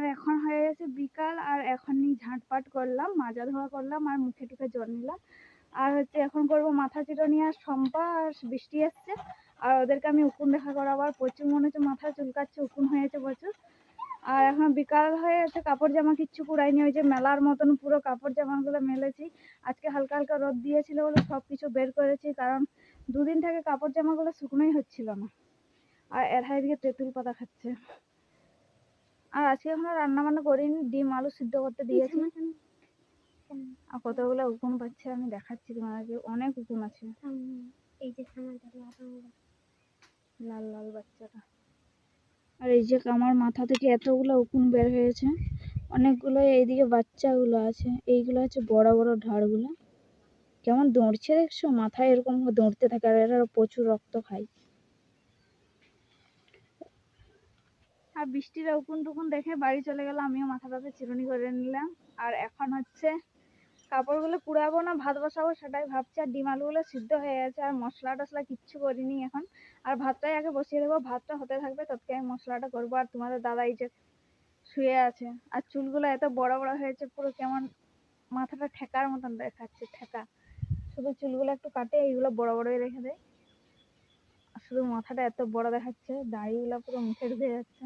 আর এখন হয়ে গেছে বিকাল, আর এখনই ঝাঁটপাট করলাম, মাজা ধোয়া করলাম, আর মুখে টুখে জল নিলাম। আর হচ্ছে এখন করব মাথা চিরুনি আর শম্পা, আর বৃষ্টি এসছে আর ওদেরকে আমি উকুন দেখা করাবো, আর প্রচুর মনে হচ্ছে মাথা চুলকাচ্ছে, উকুন হয়েছে প্রচুর। আর এখন বিকাল হয়ে গেছে, কাপড় জামা কিচ্ছু কুড়াইনি, ওই যে মেলার মতন পুরো কাপড় জামাগুলো মেলেছি। আজকে হালকা হালকা রোদ দিয়েছিল বলে সব কিছু বের করেছি, কারণ দুদিন থেকে কাপড় জামাগুলো শুকনোই হচ্ছিল না। আর এরা এদিকে তেঁতুল পাতা খাচ্ছে। আর আজকে এখনও রান্না বান্না করিনি ডিম আলু সিদ্ধ করতে দিয়েছি। আর কতগুলো উকুন পাচ্ছে আমি দেখাচ্ছি তোমাদেরকে অনেক উকুন আছে। এই যে লাল লাল বাচ্চাটা। আর এই যে আমার মাথা থেকে এতগুলো উকুন বের হয়েছে অনেকগুলো এইদিকে বাচ্চাগুলো আছে এইগুলো হচ্ছে বড় বড় ঢাড়গুলো কেমন দৌড়ছে দেখছ? মাথায় এরকম দৌড়তে থাকে আর এরা প্রচুর রক্ত খায়। আর বৃষ্টির উকুন টুকুন দেখে বাড়ি চলে গেলাম আমিও মাথা মাথাটাতে চিরুনি করে নিলাম। আর এখন হচ্ছে কাপড়গুলো কুড়াবো না, ভাত বসাবো সেটাই ভাবছি। আর ডিম আলুগুলো সিদ্ধ হয়ে গেছে, আর মশলা টশলা কিচ্ছু করিনি এখন। আর ভাতটাই আগে বসিয়ে দেবো, ভাতটা হতে থাকবে ততকে আমি মশলাটা করব। আর তোমাদের দাদা এই যে শুয়ে আছে, আর চুলগুলো এত বড় বড় হয়েছে, পুরো কেমন মাথাটা ঠেকার মতন দেখাচ্ছে, ঠেকা। শুধু চুলগুলো একটু কাটে, এইগুলো বড় বড়ই রেখে দেয়। শুধু মাথাটা এত বড় দেখাচ্ছে, দাড়িগুলো পুরো মুখে ঢুকে যাচ্ছে।